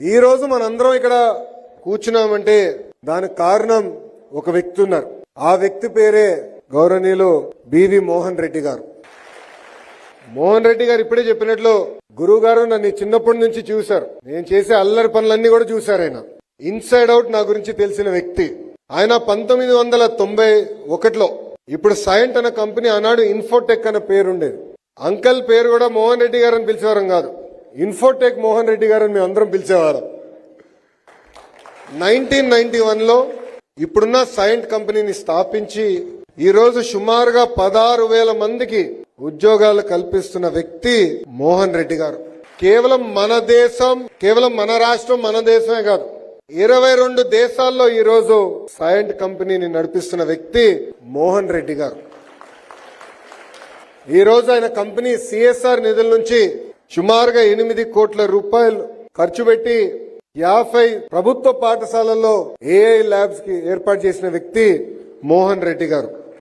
ఈరోజు మనందరం ఇక్కడ కూర్చున్నామంటే దానికి కారణం ఒక వ్యక్తి ఉన్నారు. ఆ వ్యక్తి పేరే గౌరవనీయులు బివి మోహన్ రెడ్డి గారు. మోహన్ రెడ్డి గారు ఇప్పుడే చెప్పినట్లు గురువు గారు నన్ను చిన్నప్పటి నుంచి చూశారు. నేను చేసే అల్లరి పనులన్నీ కూడా చూశారు ఆయన. ఇన్సైడ్ అవుట్ నా గురించి తెలిసిన వ్యక్తి. ఆయన పంతొమ్మిది వందల తొంభై ఒకటిలో ఇప్పుడు సైంట్ అనే కంపెనీ ఆనాడు ఇన్ఫోటెక్ అనే పేరు ఉండేది అంకల్ పేరు కూడా మోహన్ రెడ్డి గారు అని పిలిచేవారం కాదు. ఇన్ఫోటెక్ మోహన్ రెడ్డి గారు మేము అందరం పిలిచేవారు నైన్టీన్ నైన్టీ వన్లో ఇప్పుడున్న సైంట్ కంపెనీని స్థాపించి ఈరోజు సుమారుగా పదహారు వేల మందికి ఉద్యోగాలు కల్పిస్తున్న వ్యక్తి మోహన్ రెడ్డి గారు. కేవలం మన దేశం కేవలం మన రాష్ట్రం మన దేశమే కాదు ఇరవై రెండు దేశాల్లో ఈరోజు సైంట్ కంపెనీని నడిపిస్తున్న వ్యక్తి మోహన్ రెడ్డి గారు. ఈరోజు ఆయన కంపెనీ సిఎస్ఆర్ నిధుల నుంచి సుమారుగా ఎనిమిది కోట్ల రూపాయలు ఖర్చు పెట్టి యాభై ప్రభుత్వ పాఠశాలల్లో ఏఐ ల్యాబ్స్కి ఏర్పాటు చేసిన వ్యక్తి మోహన్ రెడ్డి గారు.